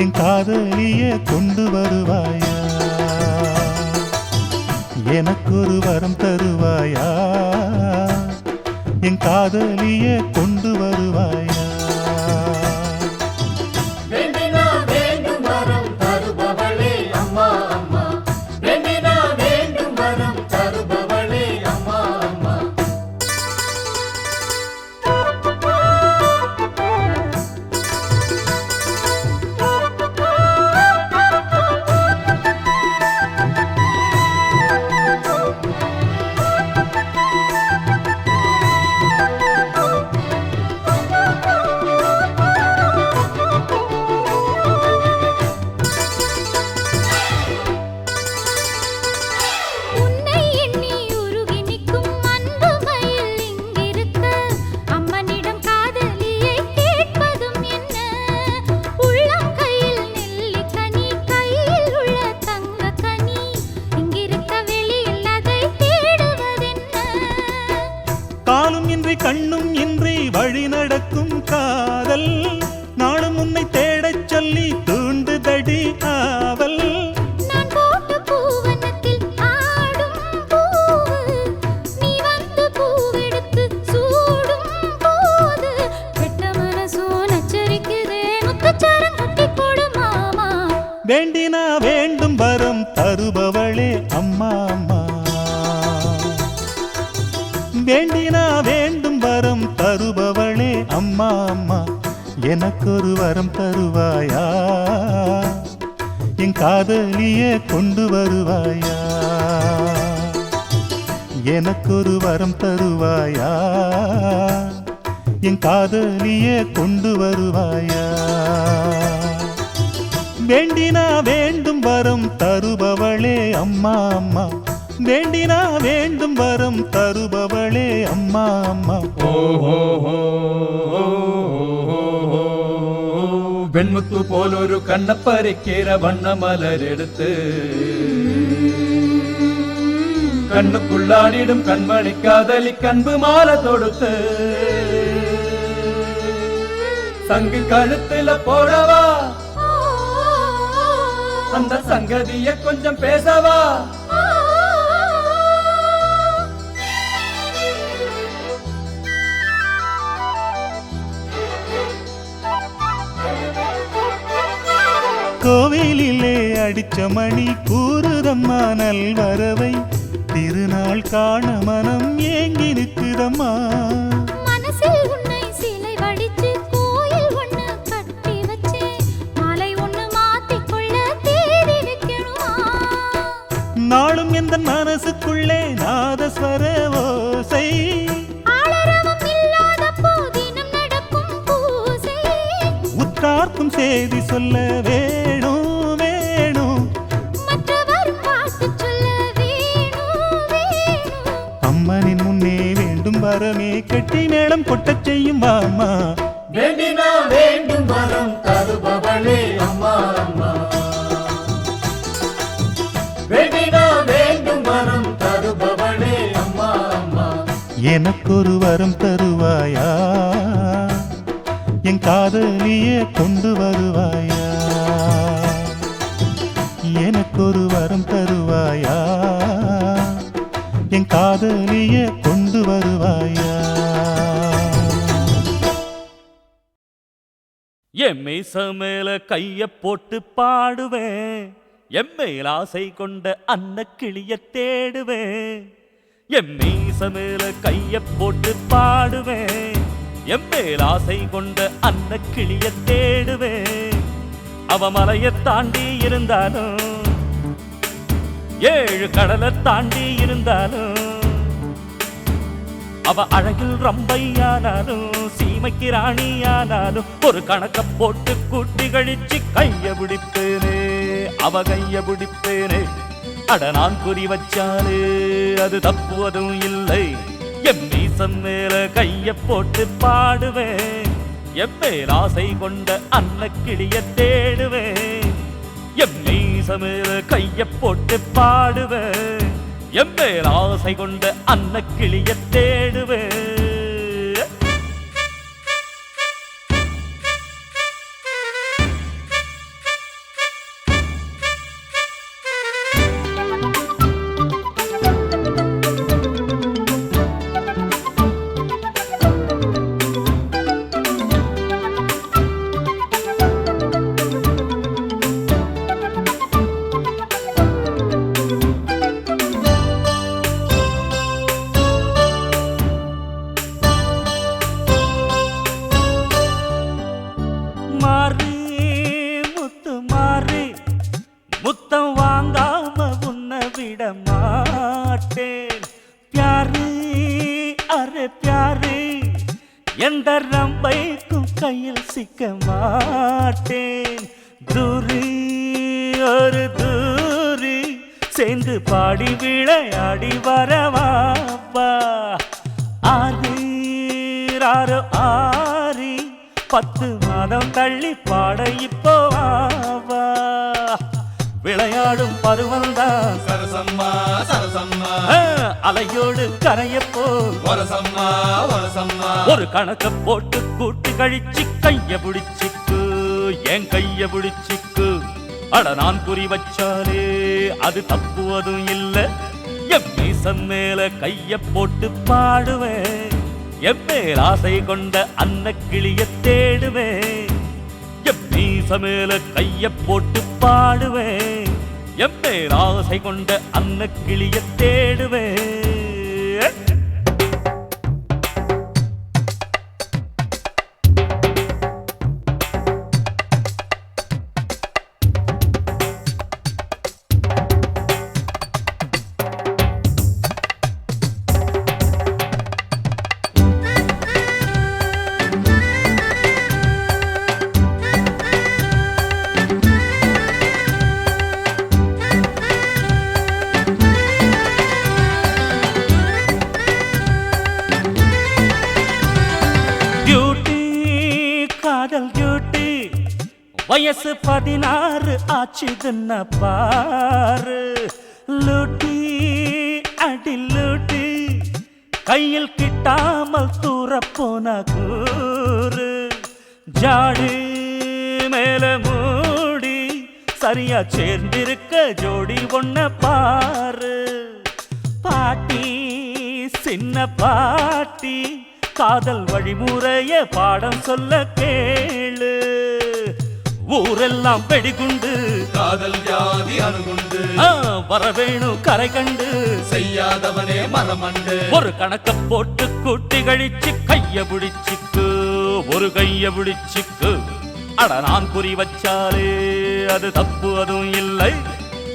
என் காதலிய கொண்டு வருவாயா? எனக்கு ஒரு வரம் தருவாயா? என் காதலிய கொண்டு வருவாயா? வேண்டினா வேண்டும் வரம் தருபவளே அம்மா அம்மா. வேண்டினா வேண்டும் வரம் தருபவளே அம்மா அம்மா. எனக்கொரு வரம் தருவாயா? என் காதலியே கொண்டு வருவாயா? எனக்கொரு வரம் தருவாயா? என் காதலியே கொண்டு வருவாயா? வேண்டினா வேண்டும் வரம் தருபவளே அம்மா அம்மா வேண்டினா வேண்டும் வரம் தருபவளே அம்மா அம்மா വെൺമുത്തു പോലൊരു കണ്ണപ്പരക്കേര വണ്ണമലരെടുത്ത് കണ്ണുക്കുള്ളാടിടും കൺമണി കാതലി കൺപ് മാല തൊടുത്ത് சங்கு கழுத்துல போடவா அந்த சங்கதிய கொஞ்சம் பேசவா? கோவிலிலே அடிச்ச மணி கூறுதம்மா நல்வரவை திருநாள் காண மனம் ஏங்கி நிற்குதம்மா. மனசில் தருவாயா? என் காதலியே கொண்டு வருவாயா? எனக்கொரு வரம் தருவாயா? என் காதலியே கொண்டு வருவாயா? எம்மை சமேல கைய போட்டு பாடுவேன். எம்மையில் ஆசை கொண்ட அன்ன கிளிய தேடுவேன். என் மீச மேல கைய போட்டு பாடுவேன். என் மேல் ஆசை கொண்ட அன்ன கிளிய தேடுவேன். அவ மலையை தாண்டி இருந்தாலும் ஏழு கடலை தாண்டி இருந்தாலும் அவ அழகில் ரம்பையானாலும் சீமைக்கு ராணியானாலும் ஒரு கணக்க போட்டு கூட்டி கழிச்சு கைய பிடிப்பேனே அவ கைய பிடிப்பேனே. அட நான் குறி வச்சாலே அது தப்புவதும் இல்லை. என் மீசம் மேல கைய போட்டு பாடுவேன். எம்மேல் ஆசை கொண்ட அன்ன கிளிய தேடுவேன். என் எம் மீசமேல கைய போட்டு பாடுவேன். எம் மேல் ஆசை கொண்ட அன்ன கிளிய தேடுவேன். வரவாப்பா. ஆறு ஆறு பத்து மாதம் தள்ளி பாட இப்போ வா விளையாடும் பருவம்தான் சரசம்மா சரசம்மா. அலையோடு கரையப்போ வரசம்மா வரசம்மா ஒரு கணக்க போட்டு கூட்டி கழிச்சு கைய பிடிச்சிக்கு என் கைய பிடிச்சிக்கு. அட நான் குறி வச்சாலே அது தப்புவதும் இல்ல. என் மீசம் மேல கைய போட்டு பாடுவேன் என் மேல் ஆசை கொண்ட அன்ன கிளிய தேடுவேன் என் மீச மேல கைய போட்டு பாடுவேன் என் மேல் ஆசை கொண்ட அன்ன கிளிய தேடுவேன் ஆச்சுதுன்ன பாரு. லூட்டி அடி லூட்டி கையில் கிட்டாமல் தூர போன கூறு. ஜாடு மேல மூடி சரியா சேர்ந்திருக்க ஜோடி ஒன்ன பாரு. பாட்டி சின்ன பாட்டி காதல் வழிமுறைய பாடம் சொல்ல கேளு. ஊரெல்லாம் வெடிகுண்டு. காதல் ஜாதி அணுகுண்டு. வரவேணும் கரை கண்டு. செய்யாதவனே மரமண்டு. ஒரு கணக்க போட்டு கூட்டி கழிச்சு கைய பிடிச்சிக்கு ஒரு கைய பிடிச்சிக்கு. அட நான் குறி வச்சாலே அது தப்பு அதுவும் இல்லை.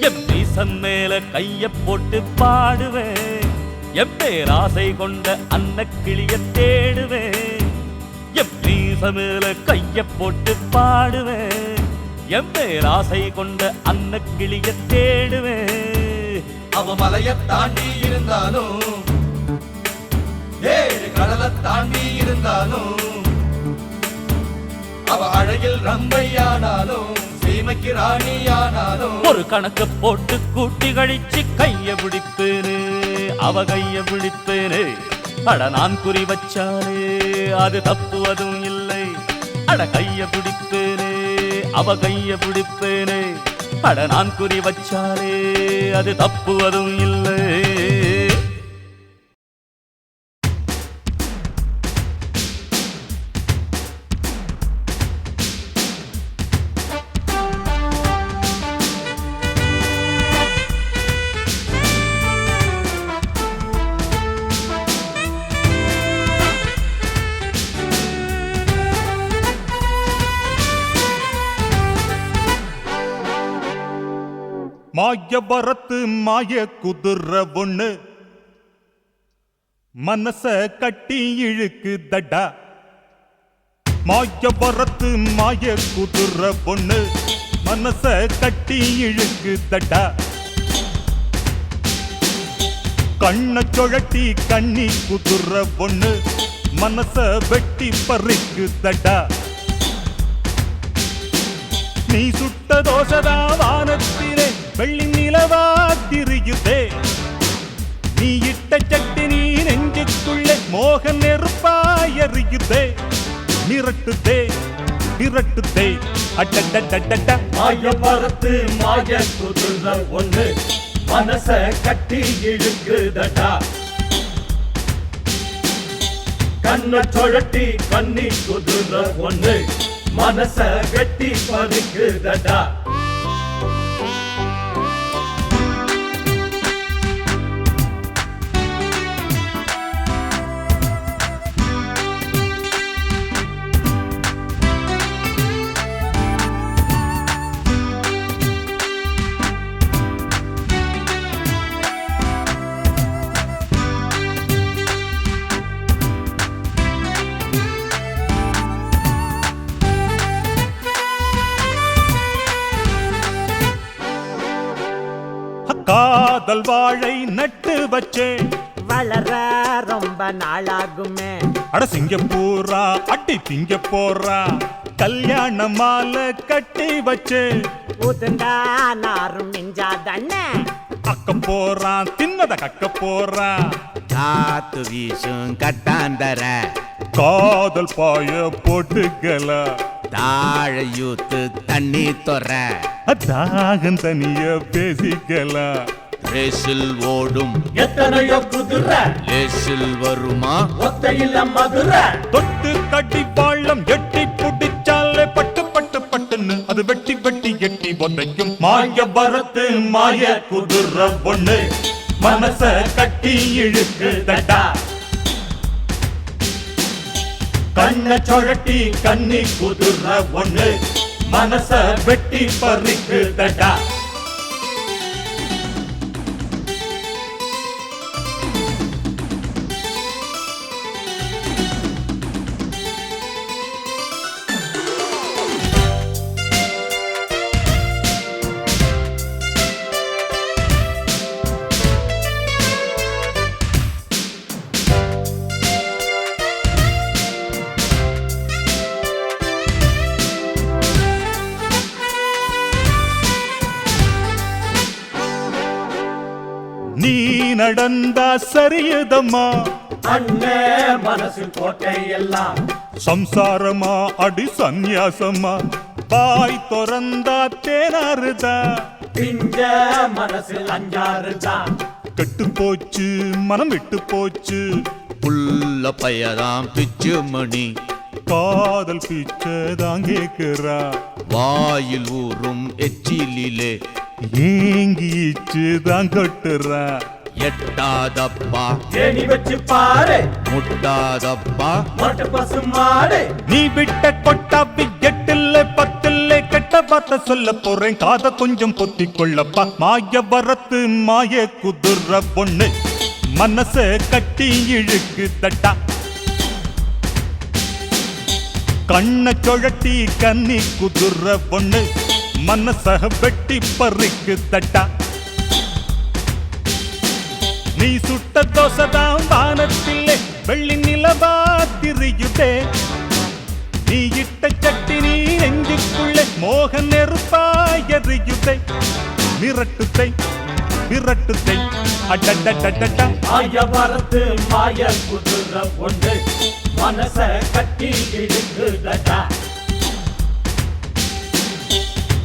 என் பீசம் மேல கைய போட்டு பாடுவேன். என் பேர் ஆசை கொண்ட அன்ன கிளிய தேடுவேன். என் பீச மேல கைய போட்டு பாடுவேன். என் பேர் ஆசை கொண்ட அன்ன கிளிய தேடுவேன். அவ மலைய தாண்டி இருந்தாலும் ஏழு கடலை தாண்டி இருந்தாலும் அவ அழகில் ரம்பையானாலும் சீமைக்கு ராணியானாலும் ஒரு கணக்கு போட்டு கூட்டி கழிச்சு கைய பிடிப்பேனே அவ கைய பிடிப்பேனே. அட நான் குறி வச்சாலே அது தப்பு அதுவும் இல்லை. அட கைய பிடிப்பேனே. அவ கைய பிடிப்பேனே. அட நான் குறி வச்சாலே அது தப்புவதும் இல்லை. மாய மாய குதிர ஒண்ணு மனச கட்டி இழுக்கு தடா மாய வரத்து மாய குதிர பொண்ணு. மனச கட்டி இழுக்கு தடா கண்ண சுழட்டி கண்ணி குதிர பொண்ணு. மனச வெட்டி பறிக்கு தடா நீ சுட்ட தோசதா வானத்திலே. வெள்ளி நிலவா திரியுதே. நீ இட்ட சட்டி நீ நெஞ்சுக்குள்ளே மோக நெருப்பாயறியுதே மிரட்டுதே மிரட்டுதே. அட்டட்ட மாய பரத்து மாய குதிர ஒண்ணு. மனச கட்டி இழுக்குதடா. கண்ண சொழட்டி கண்ணி குதிர ஒண்ணு. மனச கட்டி பறிக்குதடா காதல் வாழை நட்டு வச்சேன் வளர ரொம்ப நாளாகுமே. அட சிங்கப்பூரா அட்டி திங்க போறா கல்யாண மாலை கட்டி வச்சு. உதுண்டா நாரும் மிஞ்சாதண்ணே அக்க போறான் தின்னத கக்க போறான் காத்து வீசும் கட்டாந்தர. காதல் பாய போட்டுக்கல. தாழையூத்து தண்ணி தொற. தாகம் தனிய பேசிக்கலாம் ரேசில் ஓடும். எத்தனையோ குதிரை. லேசில் வருமா? ஒத்தையில மதுரை. தொட்டு கட்டி பாள்ளம் எட்டி புடிச்சாலே பட்டு பட்டு பட்டுன்னு அது வெட்டி வெட்டி எட்டி உதைக்கும் மாய பரத்து மாய குதிர பொண்ணு மனச கட்டி இழுக்கு தட்டா. கண்ண சுழட்டி கண்ணி குதிர ஒண்ணு. மனச வெட்டி பறிக்கு தட்டா. சரியதம்மா. அண்ணே மனசு கோட்டை எல்லாம் சம்சாரமா அடி சந்நியாசமா பாய் திறந்தா தேனாருதா. பிஞ்ச மனசில் அஞ்சாறு தான் கெட்டு போச்சு மனம் விட்டு போச்சு. புல்ல பையதாம் பிச்சு மணி. காதல் பிச்சை தான் கேக்குறா. வாயில் ஊறும் எச்சிலிலே. ஏங்கிச்சு தான் கொட்டுறா. எட்டாதப்பா. தேனி வச்சு பாரு. முட்டாதப்பா. மட்டு பசு மாடு. நீ விட்ட கொட்டாப்பி எட்டில்ல பத்தில்ல கெட்ட பார்த்த சொல்ல போறேன். காத கொஞ்சம் பொத்தி கொள்ளப்பா. மாய வரத்து மாய குதிர பொண்ணு. மனச கட்டி இழுக்கு தட்டா கண்ண சுழட்டி கன்னி குதிர பொண்ணு. மனச வெட்டி பறிக்கு தட்டா நீ சுட்ட தோசைதான் வானத்திலே வெள்ளி நிலவா திரியுதே நீ இட்ட சட்டி நீ நெஞ்சுக்குள்ளே மோக நெருப்பாய் எறியுதே. மிரட்டுத்தை மிரட்டுதை. அடடடடடா. மாய பரத்து மாய குதிர ஒன்று மனச கட்டி இழுக்குதடா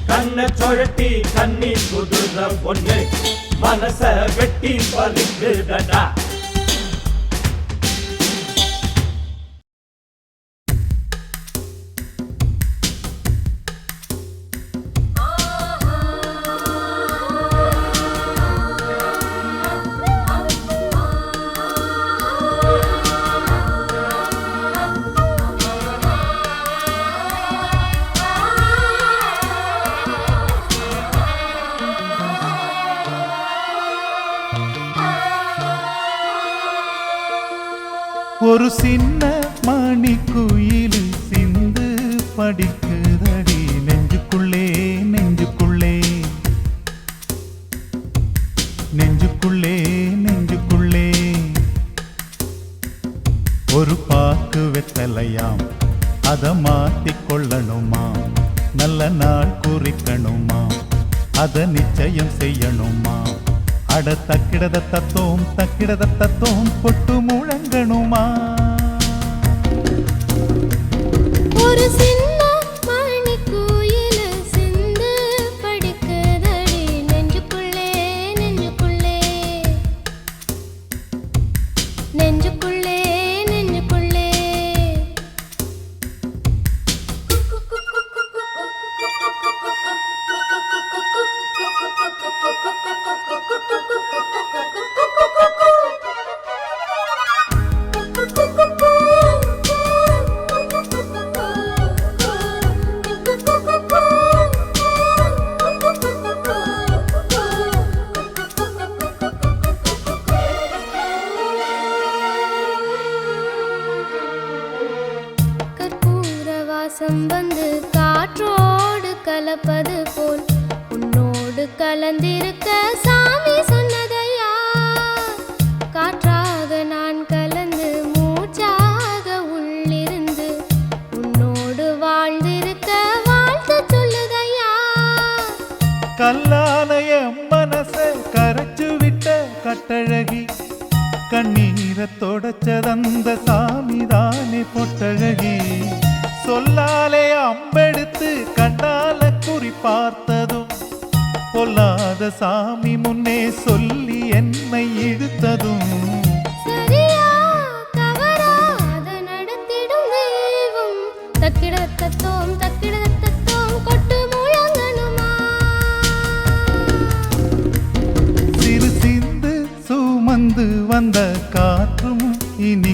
கண்ணை சொழட்டி கண்ணி குதிர ஒன்று மனச வெட்டி பறிக்குதடா ஒரு பாக்கு வெத்தலையாம். அதை மாத்திக் கொள்ளணுமா நல்ல நாள் குறிக்கணுமா அதை நிச்சயம் செய்யணுமா அட தக்கிடத தத்தோம் தக்கிடத தத்தோம் பொட்டு முழங்கணுமா பொட்டழகி கண்ணீரை தொடச்சதந்த சாமி தானே பொட்டழகி சொல்லாலே அம்பெடுத்து கண்டால குறி பார்த்ததும் பொல்லாத சாமி முன்னே சொல்லி என்னை இழுத்ததும் சுமந்து வந்த காற்றும் இனி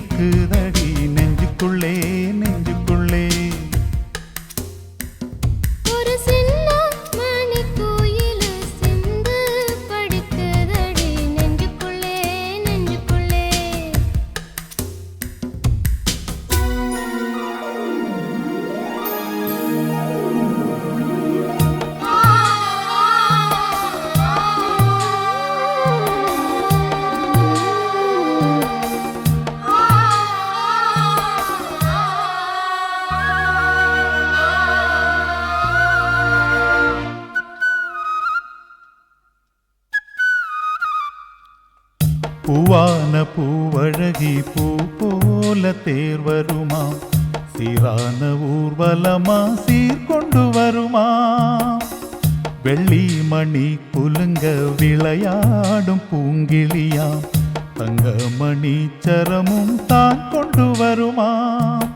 விளையாடும் பூங்கிளியாம் தங்கமணி சரமும் தான் கொண்டு வருமாம்.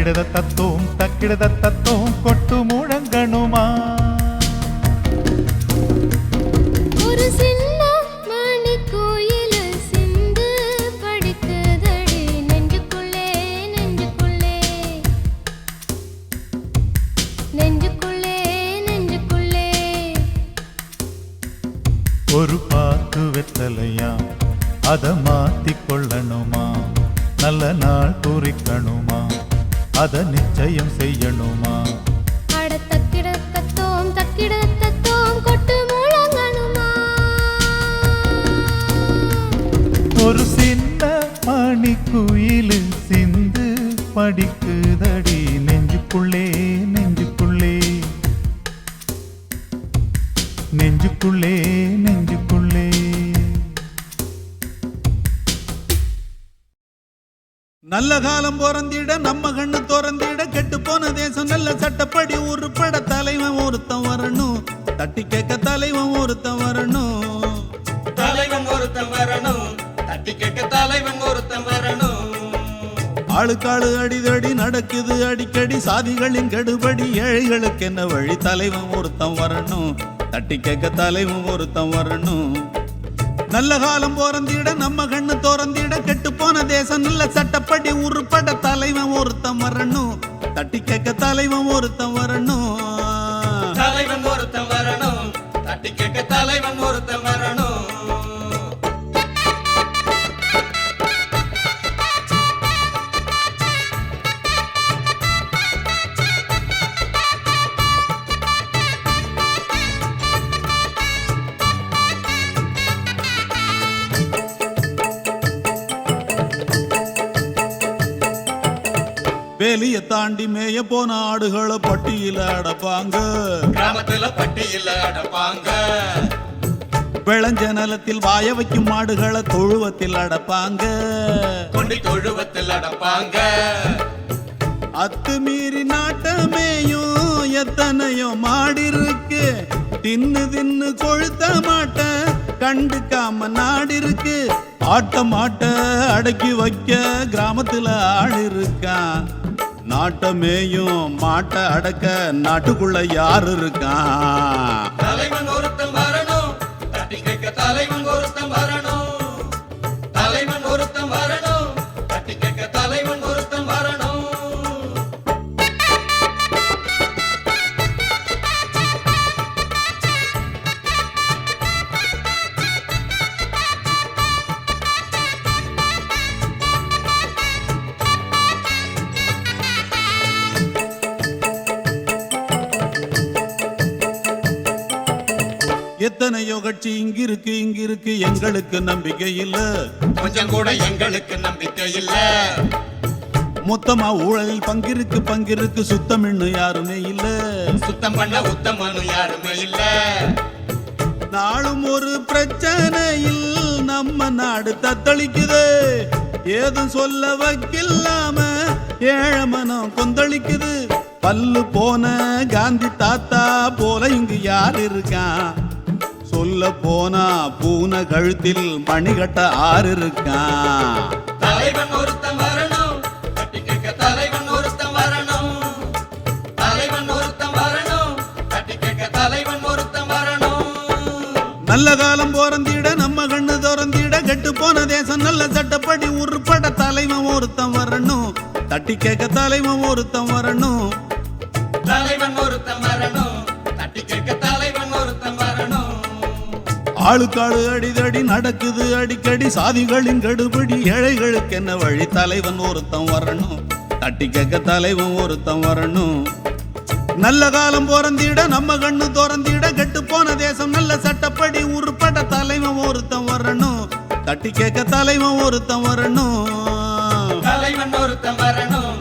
தக்கிடத தத்தோம் தக்கிடத தத்தோம் கொட்டுமோ நல்ல காலம் பிறந்திட நம்ம கண்ணு திறந்திட கெட்டு போன தேசம் நல்ல சட்டப்படி உருப்பட தலைவன் ஒருத்தன் வரணும். தட்டி கேட்க தலைவன் ஒருத்தன் வரணும். தலைவன் ஒருத்தன் வரணும். தட்டி கேட்க தலைவன் ஒருத்தன் வரணும். ஆளுக்காளு அடிதடி நடக்குது அடிக்கடி. சாதிகளின் கெடுபடி ஏழைகளுக்கு என்ன வழி? தலைவன் ஒருத்தன் வரணும். தட்டி கேட்க தலைவன் ஒருத்தன் வரணும். நல்ல காலம் போறந்திட நம்ம கண்ணு தோறந்திட கெட்டு போன தேசம் நல்ல சட்டப்படி உருப்பட தலைவன் ஒருத்தம் வரணும். தட்டி கேட்க தலைவன் ஒருத்தம் வரணும். தலைவன் ஒருத்தம் வரணும். தட்டி கேட்க தலைவன் ஒருத்தம் வரணும். தாண்டி மேய போன ஆடுகளை பட்டியல அடப்பாங்க. கிராமத்துல பட்டியல அடப்பாங்க. விளைஞ்ச நிலத்தில் வாய வைக்கும் மாடுகளை தொழுவத்தில் அடப்பாங்க. கொண்டி தொழுவத்தில் அடப்பாங்க. அத்துமீறி நாட்டமேயும் எத்தனையோ மாடு இருக்கு தின்னு தின்னு கொழுத்த மாட்ட கண்டுக்காம நாடு இருக்கு ஆட்ட மாட்ட அடக்கி வைக்க கிராமத்துல ஆள் இருக்கான். நாட்டமேயும் மாட்ட அடக்க நாட்டுக்குள்ள யார் இருக்கான்? எத்தனையோ கட்சி இங்கிருக்கு இங்கிருக்கு. எங்களுக்கு நம்பிக்கை இல்ல. கொஞ்சம் கூட எங்களுக்கு நம்பிக்கை இல்ல. மொத்தமா ஊழலில் பங்கிருக்கு பங்கிருக்கு. சுத்தம் இன்னும் யாருமே இல்ல. சுத்தம் பண்ண உத்தமனு யாருமே இல்ல. நாளும் ஒரு பிரச்சனையில் நம்ம நாடு தத்தளிக்குது. ஏதும் சொல்ல வக்கில்லாம ஏழை மனம் கொந்தளிக்குது. பல்லு போன காந்தி தாத்தா போல இங்கு யார் இருக்கான் சொல்ல போனா பூனை கழுத்தில் மணிகட்ட ஆறு இருக்கான் தலைவன் ஒருத்தன் வரணும். தட்டி கேட்க தலைவன் ஒருத்தன் வரணும். தலைவன் ஒருத்தன் வரணும். தட்டி கேட்க தலைவன் ஒருத்தன் வரணும். நல்ல காலம் போறந்திட நம்ம கண்ணு திறந்திட கெட்டு போன தேசம் நல்ல சட்டப்படி உருப்பட தலைவன் ஒருத்தன் வரணும். தட்டி கேட்க தலைவன் ஒருத்தன் வரணும். ஆளுக்காளு அடிதடி நடக்குது அடிக்கடி சாதிகளின் கடுபடி. ஏழைகளுக்கு என்ன வழி? தலைவன் ஒருத்தன் வரணும். தட்டி கேட்க தலைவன் ஒருத்தன் வரணும். நல்ல காலம் போறந்திட நம்ம கண்ணு திறந்திட கெட்டு போன தேசம் நல்ல சட்டப்படி. உருப்பட தலைவன் ஒருத்தன் வரணும். தட்டி கேட்க தலைவன் ஒருத்தன் வரணும். தலைவன் ஒருத்தன் வரணும்.